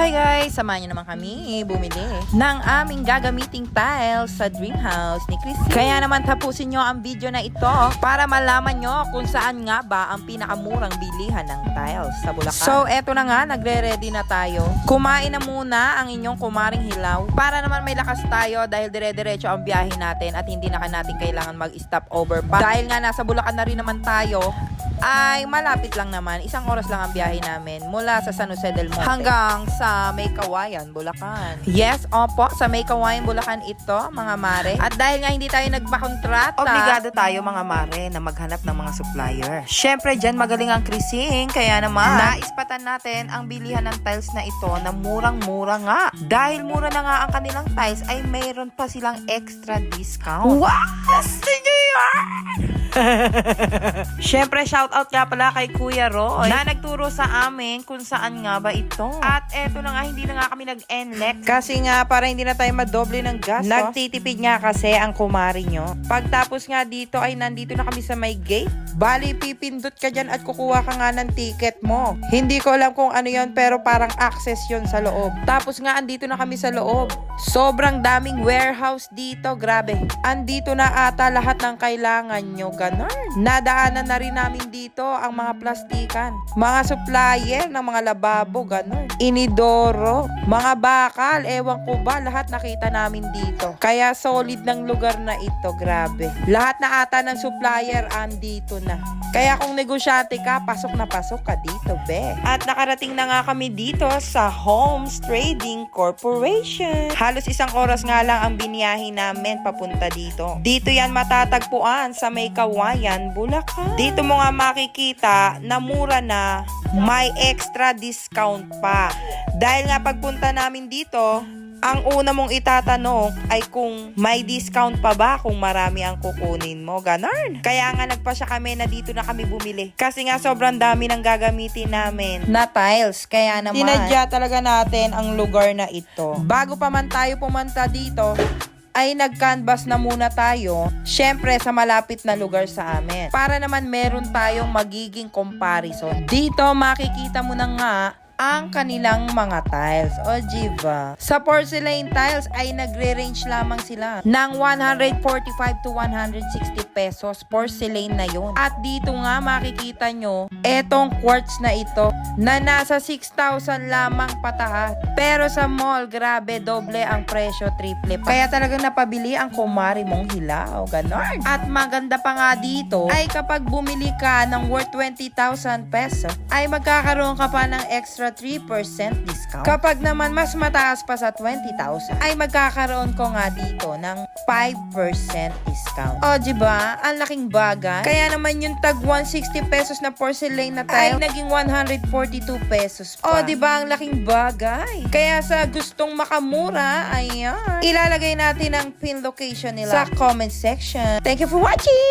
Hi guys! Samahan niyo naman kami bumili ng aming gagamiting tiles sa dream house ni Chris. Kaya naman tapusin nyo ang video na ito para malaman nyo kung saan nga ba ang pinakamurang bilihan ng tiles sa Bulacan. So eto na nga, nagre-ready na tayo. Kumain na muna ang inyong kumaring hilaw para naman may lakas tayo dahil dire-diretso ang biyahe natin at hindi na ka natin kailangan mag-stop over pa. Dahil nga nasa Bulacan na rin naman tayo, ay malapit lang naman. Isang oras lang ang biyahe namin mula sa San Jose del Monte hanggang sa May Kawayan, Bulacan. Yes, opo, sa May Kawayan, Bulacan ito, mga mare. At dahil nga hindi tayo nagpakontrata, obligado tayo mga mare na maghanap ng mga supplier. Syempre, dyan magaling ang Krising, kaya naman, naispatan natin ang bilihan ng tiles na ito na murang-mura nga. Dahil mura na nga ang kanilang tiles, ay mayroon pa silang extra discount. Wow! Sige Siyempre, shoutout nga pala kay Kuya Roy na nagturo sa amin kung saan nga ba ito. At eto na nga, hindi na nga kami nag-enlek. Kasi nga, para hindi na tayo madoble ng gastos. Nagtitipid nga kasi ang kumari nyo. Pagtapos nga dito ay nandito na kami sa may gate. Bali, pipindot ka dyan at kukuha ka nga ng ticket mo. Hindi ko alam kung ano yon pero parang access yon sa loob. Tapos nga, andito na kami sa loob. Sobrang daming warehouse dito, grabe. Andito na ata lahat ng kailangan nyo, ganon. Nadaanan na rin namin dito ang mga plastikan. Mga supplier ng mga lababo, ganon. Inidoro, mga bakal, ewan ko ba, lahat nakita namin dito. Kaya solid ng lugar na ito, grabe. Lahat na ata ng supplier andito na. Kaya kung negosyante ka, pasok na pasok ka dito, be. At nakarating na nga kami dito sa Homes Trading Corporation. Halos isang oras nga lang ang biniyahin namin papunta dito. Dito yan matatagpuan sa May Kawayan, Bulacan. Dito mo nga makikita na mura na may extra discount pa. Dahil nga pagpunta namin dito, ang una mong itatanong ay kung may discount pa ba kung marami ang kukunin mo. Ganon. Kaya nga nagpasya kami na dito na kami bumili. Kasi nga sobrang dami ng gagamitin namin na tiles. Kaya naman, tinadya talaga natin ang lugar na ito. Bago pa man tayo pumunta dito, ay nag-canvas na muna tayo, syempre sa malapit na lugar sa amin. Para naman meron tayong magiging comparison. Dito makikita mo na nga ang kanilang mga tiles. O, diba? Sa porcelain tiles ay nagre-range lamang sila ng 145 to 160 pesos. Porcelain na yon. At dito nga makikita nyo, etong quartz na ito na nasa 6,000 lamang pataas. Pero sa mall, grabe, doble ang presyo, triple pa. Kaya talagang napabili ang kumari mong hilaw. Ganon. At maganda pa nga dito, ay kapag bumili ka ng worth 20,000 pesos, ay magkakaroon ka pa ng extra 3% discount. Kapag naman mas mataas pa sa 20,000, ay magkakaroon ko nga dito ng 5% discount. O, di ba? Ang laking bagay. Kaya naman yung tag 160 pesos na porcelain na tile, ay naging 142 pesos pa. O, di ba? Ang laking bagay. Kaya sa gustong makamura, ayan. Ilalagay natin ang pin location nila sa comment section. Thank you for watching!